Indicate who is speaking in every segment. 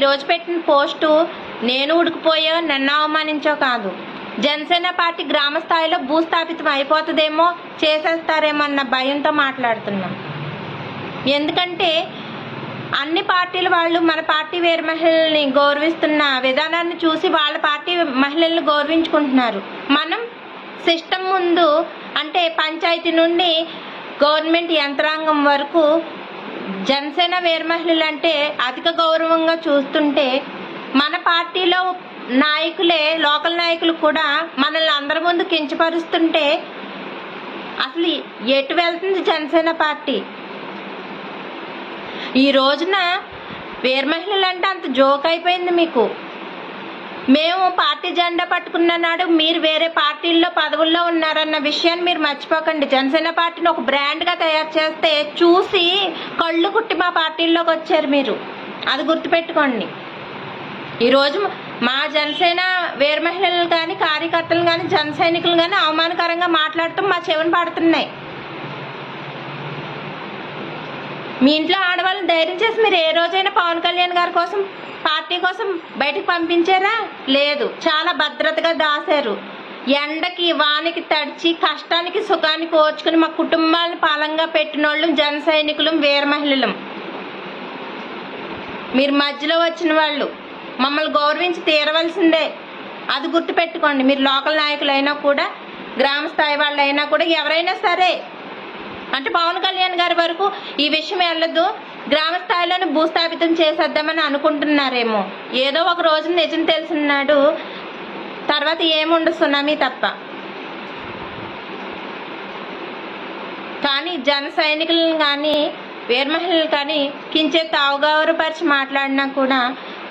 Speaker 1: ఈరోజు పెట్టిన పోస్టు నేను ఉడికిపోయో నన్ను అవమానించో కాదు. జనసేన పార్టీ గ్రామ స్థాయిలో భూస్థాపితం అయిపోతుందేమో చేసేస్తారేమో అన్న భయంతో మాట్లాడుతున్నాం. ఎందుకంటే అన్ని పార్టీల వాళ్ళు మన పార్టీ వేరు మహిళల్ని గౌరవిస్తున్న విధానాన్ని చూసి వాళ్ళ పార్టీ మహిళల్ని గౌరవించుకుంటున్నారు. మనం సిస్టమ్ ముందు అంటే పంచాయతీ నుండి గవర్నమెంట్ యంత్రాంగం వరకు జనసేన వీరమహిళలంటే మహిళలు అంటే అధిక గౌరవంగా చూస్తుంటే మన పార్టీలో నాయకులే లోకల్ నాయకులు కూడా మనల్ని అందరి ముందు కించపరుస్తుంటే అసలు ఎటు వెళ్తుంది జనసేన పార్టీ? ఈ రోజున వీరమహిళలు అంటే అంత జోక్ అయిపోయింది మీకు. మేము పార్టీ జెండా పట్టుకున్న నాడు మీరు వేరే పార్టీల్లో పదవుల్లో ఉన్నారన్న విషయాన్ని మీరు మర్చిపోకండి. జనసేన పార్టీని ఒక బ్రాండ్గా తయారు చేస్తే చూసి కళ్ళు కుట్టి మా పార్టీల్లోకి వచ్చారు మీరు. అది గుర్తుపెట్టుకోండి. ఈరోజు మా జనసేన వేరు మహిళలు కానీ కార్యకర్తలు కానీ జన సైనికులు కానీ అవమానకరంగా మాట్లాడుతూ మా చెవిని పడుతున్నాయి. మీ ఇంట్లో ఆడవాళ్ళని ధైర్యం చేసి మీరు ఏ రోజైనా పవన్ కళ్యాణ్ గారి కోసం పార్టీ కోసం బయటకు పంపించారా? లేదు. చాలా భద్రతగా దాశారు. ఎండకి వానికి తడిచి కష్టానికి సుఖానికి ఓర్చుకుని మా కుటుంబాలను పాలంగా పెట్టినోళ్ళు జన సైనికులు వీర మహిళలం. మీరు మధ్యలో వచ్చిన వాళ్ళు మమ్మల్ని గౌరవించి తీరవలసిందే. అది గుర్తుపెట్టుకోండి. మీరు లోకల్ నాయకులు అయినా కూడా గ్రామ స్థాయి వాళ్ళు అయినా కూడా ఎవరైనా సరే అంటే పవన్ కళ్యాణ్ గారి వరకు ఈ విషయం వెళ్ళదు. గ్రామ స్థాయిలోనే భూస్థాపితం చేసేద్దామని అనుకుంటున్నారేమో. ఏదో ఒక రోజు నిజం తెలిసినాడు. తర్వాత ఏముండదు సునామీ తప్ప. కానీ జన సైనికులను కానీ వీర మహిళలు కానీ కించే తావుగౌరవపరిచి మాట్లాడినా కూడా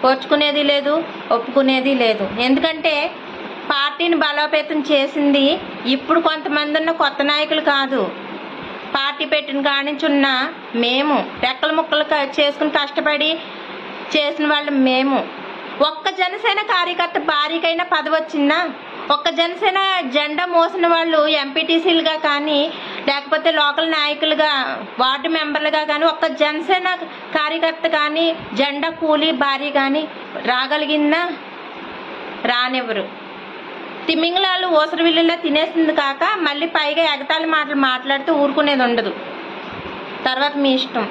Speaker 1: ఓర్చుకునేది లేదు ఒప్పుకునేది లేదు. ఎందుకంటే పార్టీని బలోపేతం చేసింది ఇప్పుడు కొంతమంది ఉన్న కొత్త నాయకులు కాదు. పార్టీ పెట్టిన కానించి ఉన్న మేము రెక్కల ముక్కలు క- చేసుకుని కష్టపడి చేసిన వాళ్ళు మేము. ఒక్క జనసేన కార్యకర్త భారీకైనా పదవి వచ్చిందా ఒక్క జనసేన జెండా మోసిన వాళ్ళు ఎంపీటీసీలుగా కానీ లేకపోతే లోకల్ నాయకులుగా వార్డు మెంబర్లుగా కానీ ఒక్క జనసేన కార్యకర్త కానీ జెండా కూలీ భారీ కానీ రాగలిగిందా? రానివ్వరు. తిమింగలాలు ఊసర విల్లులా తినేసింది కాక మళ్ళీ పైగా ఎగతాళి మాటలు మాట్లాడుతూ ఊరుకునేది ఉండదు. తర్వాత మీ ఇష్టం.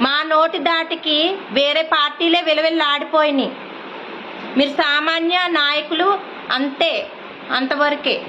Speaker 1: మా నోటి దాటికి వేరే పార్టీలే విలువెల్లాడిపోయినాయి. మీరు సామాన్య నాయకులు అంతే అంతవరకే.